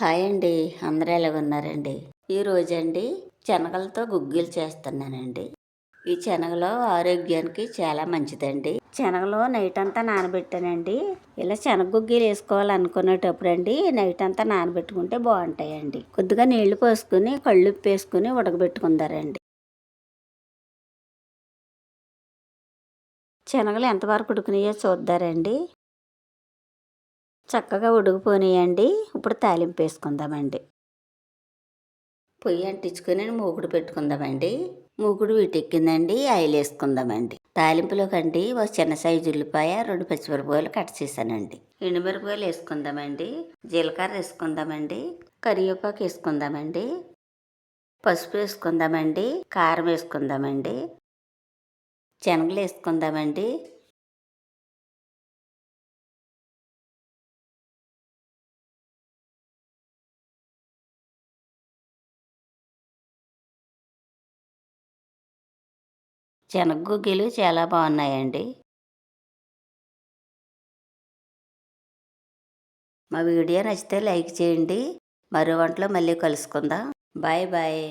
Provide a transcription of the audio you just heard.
Hi అండి. అందరూ ఎలాగున్నారండి ఉన్నారండి? ఈ రోజండి శనగలతో గుగ్గిలు చేస్తున్నానండి. ఈ శనగలు ఆరోగ్యానికి చాలా మంచిదండి. శనగలు నైట్ అంతా నానబెట్టానండి. ఇలా శనగ గుగ్గిలు వేసుకోవాలనుకునేటప్పుడు అండి నైట్ అంతా నానబెట్టుకుంటే బాగుంటాయండి. కొద్దిగా నీళ్ళు పోసుకుని కళ్ళు వేసుకుని ఉడకబెట్టుకుందారండి శనగలు ఎంతవరకు ఉడికినాయో చూద్దారండి. చక్కగా ఉడికిపోయినాయండి ఇప్పుడు తాలింపు వేసుకుందామండి. పొయ్యి అంటించుకొని మూగుడు పెట్టుకుందామండి. మూగుడు వీటెక్కిందండి. ఆయిల్ వేసుకుందామండి. తాలింపులోకండి ఒక చిన్న సైజు ఉల్లిపాయ రెండు పచ్చిమిరపకాయలు కట్ చేశానండి. ఎండుమిరపకాయలు వేసుకుందామండి. జీలకర్ర వేసుకుందామండి. కరివేపాకు వేసుకుందామండి. పసుపు వేసుకుందామండి. కారం వేసుకుందామండి. శనగలు వేసుకుందామండి. శనగగుగ్గిలు చాలా బాగున్నాయండి. మా వీడియో నచ్చితే లైక్ చేయండి. మరో వంటలో మళ్ళీ కలుసుకుందాం. Bye bye.